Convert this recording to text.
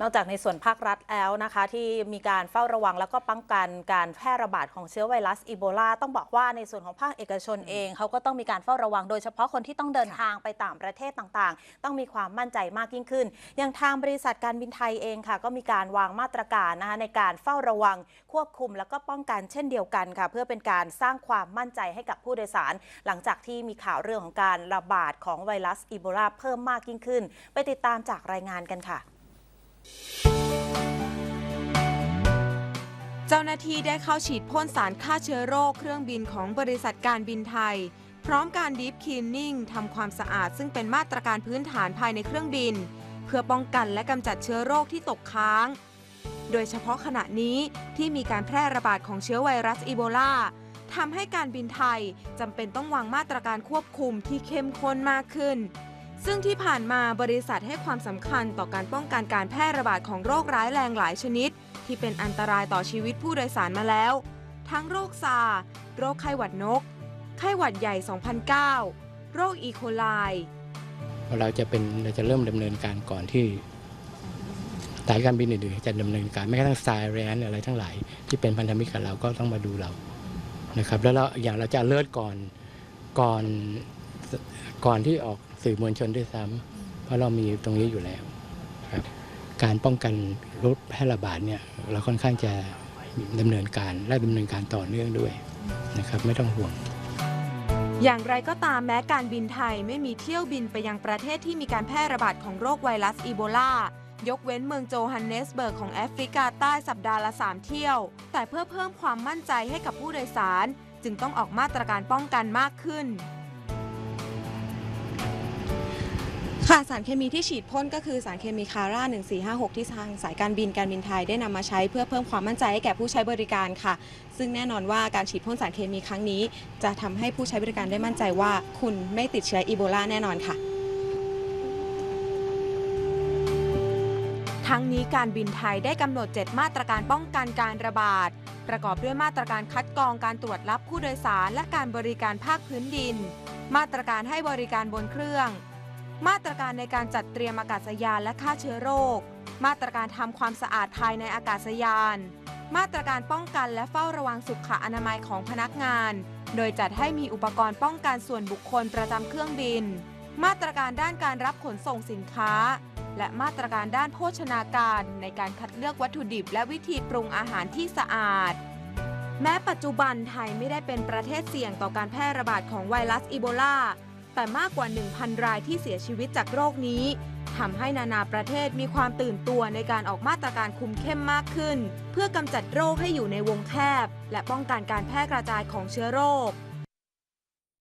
นอกจากในส่วนภาครัฐแล้วนะคะ ที่มีการเฝ้าระวังแล้วก็ป้องกันการแพร่ระบาดของเชื้อไวรัสอีโบลาต้องบอกว่าในส่วนของภาคเอกชนเองเขาก็ต้องมีการเฝ้าระวังโดยเฉพาะคนที่ต้องเดินทางไปต่างประเทศต่างๆ ต้องมีความมั่นใจมากยิ่งขึ้น อย่างทางบริษัทการบินไทยเองค่ะ ก็มีการวางมาตรการนะคะในการเฝ้าระวังควบคุม แล้วก็ป้องกันเช่นเดียวกันค่ะ เพื่อเป็นการสร้างความมั่นใจให้กับผู้โดยสาร หลังจากที่มีข่าวเรื่องของการระบาดของไวรัสอีโบลาเพิ่มมากยิ่งขึ้น ไปติดตามจากรายงานกันค่ะ เจ้าหน้าที่ได้เข้าฉีดพ่นสารฆ่าเชื้อโรคเครื่องบินของบริษัทการบินไทย พร้อมการดีฟคลีนนิ่งทำความสะอาดซึ่งเป็นมาตรการพื้นฐานภายในเครื่องบิน เพื่อป้องกันและกำจัดเชื้อโรคที่ตกค้าง โดยเฉพาะขณะนี้ที่มีการแพร่ระบาดของเชื้อไวรัสอีโบลาทำให้การบินไทยจำเป็นต้องวางมาตรการควบคุมที่เข้มข้นมากขึ้น ซึ่งที่ผ่านมาบริษัทให้ความสำคัญต่อการป้องกันการแพร่ระบาดของโรคร้ายแรงหลายชนิด ที่เป็นอันตรายต่อชีวิตผู้โดยสารมาแล้ว ทั้งโรคซา โรคไข้หวัดนก ไข้หวัดใหญ่ 2009 โรคอีโคไลเราจะเป็นเราจะเริ่มดำเนินการก่อนที่สายการบินอื่นๆจะดำเนินการแม้กระทั่งสายแรนอะไรทั้งหลายที่เป็นพันธมิตรกับเราก็ต้องมาดูเรานะครับ แล้วเราอย่างเราจะเลิศก่อนก่อนก่อนที่ออก สื่อมวลชนด้วยซ้ำเพราะเรามีตรงนี้อยู่แล้วครับการป้องกันโรคแพร่ระบาดเนี่ยเราค่อนข้างจะดำเนินการและดำเนินการต่อเนื่องด้วยนะครับไม่ต้องห่วง อย่างไรก็ตามแม้การบินไทยไม่มีเที่ยวบินไปยังประเทศที่มีการแพร่ระบาดของโรคไวรัสอีโบลายกเว้นเมืองโจฮันเนสเบิร์กของแอฟริกาใต้สัปดาห์ละ 3 เที่ยว แต่เพื่อเพิ่มความมั่นใจให้กับผู้โดยสาร จึงต้องออกมาตรการป้องกันมากขึ้น ค่ะสารเคมีที่ฉีดพ่นก็คือสารเคมีคาร่า 1456 ที่ทางสายการบินการบินไทยได้นำมาใช้เพื่อเพิ่มความมั่นใจให้แก่ผู้ใช้บริการค่ะ ซึ่งแน่นอนว่าการฉีดพ่นสารเคมีครั้งนี้ จะทำให้ผู้ใช้บริการได้มั่นใจว่า คุณไม่ติดเชื้ออีโบลาแน่นอนค่ะทั้งนี้การบินไทยได้กำหนด 7 มาตรการป้องกันการระบาด ประกอบด้วยมาตรการคัดกรองการตรวจรับผู้โดยสารและการบริการภาคพื้นดิน มาตรการให้บริการบนเครื่อง มาตรการในการจัดเตรียมอากาศยานและฆ่าเชื้อโรค มาตรการทำความสะอาดภายในอากาศยาน มาตรการป้องกันและเฝ้าระวังสุขอนามัยของพนักงาน โดยจัดให้มีอุปกรณ์ป้องกันส่วนบุคคลประจำเครื่องบิน มาตรการด้านการรับขนส่งสินค้า และมาตรการด้านโภชนาการในการคัดเลือกวัตถุดิบและวิธีปรุงอาหารที่สะอาดแม้ปัจจุบันไทยไม่ได้เป็นประเทศเสี่ยงต่อการแพร่ระบาดของไวรัสอีโบลา แต่มากกว่า 1,000 รายที่เสียชีวิตจากโรคนี้ทำให้นานาประเทศมีความตื่นตัวในการออกมาตรการคุมเข้มมากขึ้น เพื่อกำจัดโรคให้อยู่ในวงแคบ และป้องกันการแพร่กระจายของเชื้อโรค